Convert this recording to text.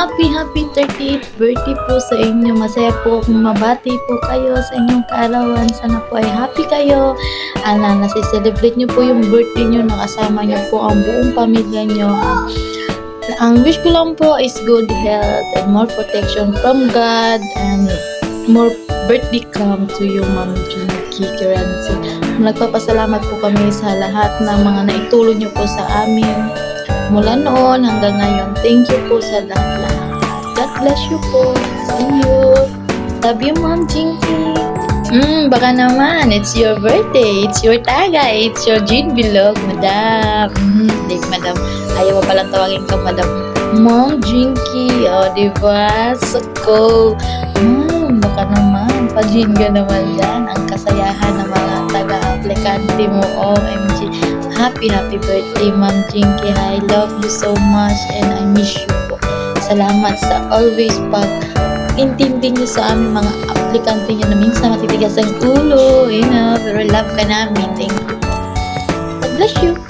happy, happy 38th birthday po sa inyo. Masaya po akong mabati po kayo sa inyong kaarawan. Sana po ay happy kayo. Ana, nasi-celebrate nyo po yung birthday nyo. Nakasama nyo po ang buong pamilya nyo. Ang wish ko lang po is good health and more protection from God and more birthday come to you, Ma'am Junkie Kiransi. Nagpapasalamat po kami sa lahat ng mga naitulong nyo po sa amin mula noon hanggang ngayon. Thank you po sa lahat-lahat. God bless you po. See you. Love you, Ma'am Jinky. Hmm, baka naman, it's your birthday, it's your tagay, it's your Jean Bilog, madam. Hmm, di, madam. Ayaw mo palang tawagin ka, madam. Mom Jinky, o, oh, di ba? So cool. Hmm, baka naman, pa-Jean ka naman dyan. Ang kasayahan ng mga taga-aplikante mo, OMG. Happy, happy birthday, Ma'am Jinky. I love you so much and I miss you po. Salamat sa always pag intindi niyo sa aming mga aplikante niyo na minsan matitigas ang ulo, you know, pero love ka namin. Thank you. God bless you.